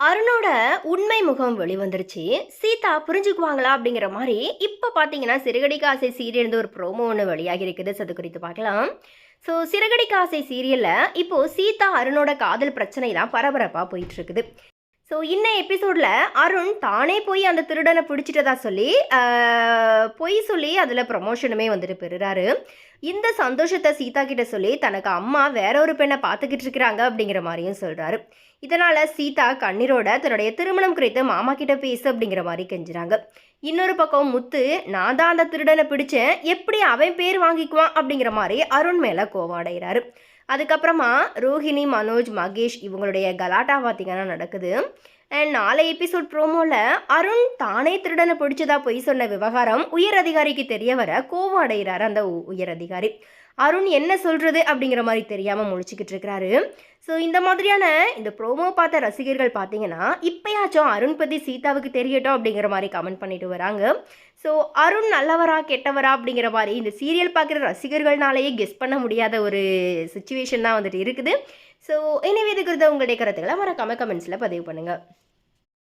அருணோட உண்மை முகம் வெளிவந்துருச்சு. சீதா புரிஞ்சுக்குவாங்களா அப்படிங்கிற மாதிரி இப்போ பார்த்தீங்கன்னா சிறுகடி காசை சீரியல்ந்து ஒரு ப்ரோமோ ஒன்று வெளியாகி இருக்குது. so அது குறித்து பார்க்கலாம். ஸோ சிறுகடி காசை சீரியலில் இப்போது சீதா அருணோட காதல் பிரச்சனைலாம் பரபரப்பாக போயிட்டு இருக்குது. ஸோ இன்ன எபிசோடில் அருண் தானே போய் அந்த திருடனை பிடிச்சிட்டதா சொல்லி பொய் சொல்லி அதில் ப்ரமோஷனுமே வந்துட்டு பெறுறாரு. இந்த சந்தோஷத்தை சீதா கிட்ட சொல்லி தனக்கு அம்மா வேற ஒரு பெண்ணை பார்த்துக்கிட்டு இருக்கிறாங்க அப்படிங்கிற மாதிரியும் சொல்கிறாரு இதனால் சீதா கண்ணீரோட தன்னுடைய திருமணம் குறித்து மாமா கிட்ட பேசு அப்படிங்கிற மாதிரி கெஞ்சுறாங்க. இன்னொரு பக்கம் முத்து நான் தான் அந்த திருடனை பிடிச்சேன். எப்படி அவன் பேர் வாங்கிக்குவான்? அப்படிங்கிற மாதிரி அருண் மேலே கோவம் அடைகிறாரு. அதுக்கப்புறமா ரோஹிணி மனோஜ் மகேஷ் இவங்களுடைய கலாட்டா பார்த்தீங்கன்னா நடக்குது. அண்ட் நாளை எபிசோட் ப்ரோமோவில் அருண் தானே திருடனை பிடிச்சதா பொய் சொன்ன விவகாரம் உயர் அதிகாரிக்கு தெரிய வர கோவம் அடைகிறார் அந்த உயர் அதிகாரி. அருண் என்ன சொல்கிறது அப்படிங்கிற மாதிரி தெரியாமல் முழிச்சிக்கிட்டு இருக்கிறாரு. ஸோ இந்த மாதிரியான இந்த ப்ரோமோ பார்த்த ரசிகர்கள் பார்த்தீங்கன்னா இப்போயாச்சும் அருண் பற்றி சீதாவுக்கு தெரியட்டும் அப்படிங்கிற மாதிரி கமெண்ட் பண்ணிட்டு வராங்க. ஸோ அருண் நல்லவரா கெட்டவரா அப்படிங்கிற மாதிரி இந்த சீரியல் பார்க்குற ரசிகர்கள்னாலேயே கெஸ் பண்ண முடியாத ஒரு சுச்சுவேஷன் தான் வந்துட்டு இருக்குது. ஸோ எனவே இது குறித்த உங்களுடைய கருத்துக்களை மறக்காம கமெண்ட்ஸில் பதிவு பண்ணுங்கள்